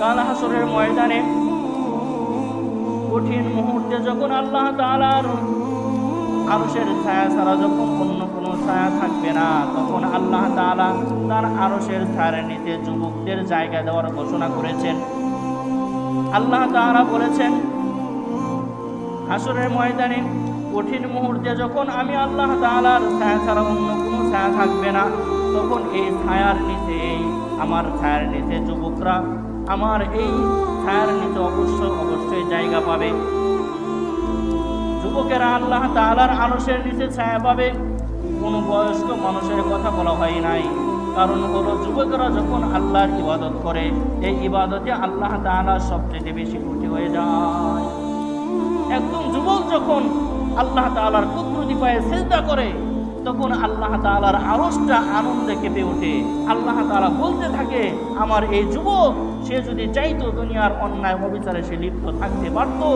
কাল হাসরের ময়দানে কঠিন মুহূর্তে যখন আল্লাহ তাআলার আরশের ছায়া ছাড়া যখন অন্য কোনো ছায়া থাকবে না, তখন আল্লাহ তাআলা তার আরশের ছায়ার নিতে যুবকদের জায়গা দেওয়ার ঘোষণা করেছেন। আল্লাহ তাআলা বলেছেন, হাসরের ময়দানে কঠিন মুহূর্তে যখন আমি আল্লাহ তাআলার ছায়া ছাড়া অন্য কোনো ছায়া থাকবে না তখন এই ছায়ার নিচে, এই আমার ছায়ার নিচে যুবকরা আমার এই ছায়ার নিচে অবশ্যই অবশ্যই জায়গা পাবে। যুবকেরা আল্লাহ তাআলার আরশের নিচে ছায়া পাবে। কোনো বয়স্ক মানুষের কথা বলা হয় নাই। কারণ হলো যুবকেরা যখন আল্লাহর ইবাদত করে, এই ইবাদতে আল্লাহ তাআলা সবচেয়ে বেশি খুশি হয়ে যায়। একদম যুবক যখন আল্লাহ তাআলার কুদরতি পায়ে সেজদা করে তখন আল্লাহ তালার আরসটা আনন্দে কেঁপে ওঠে। আল্লাহ তালা বলতে থাকে, আমার এই যুবক, সে যদি চাইতো দুনিয়ার অন্যায় অবিচারে সে লিপ্ত থাকতে পারতো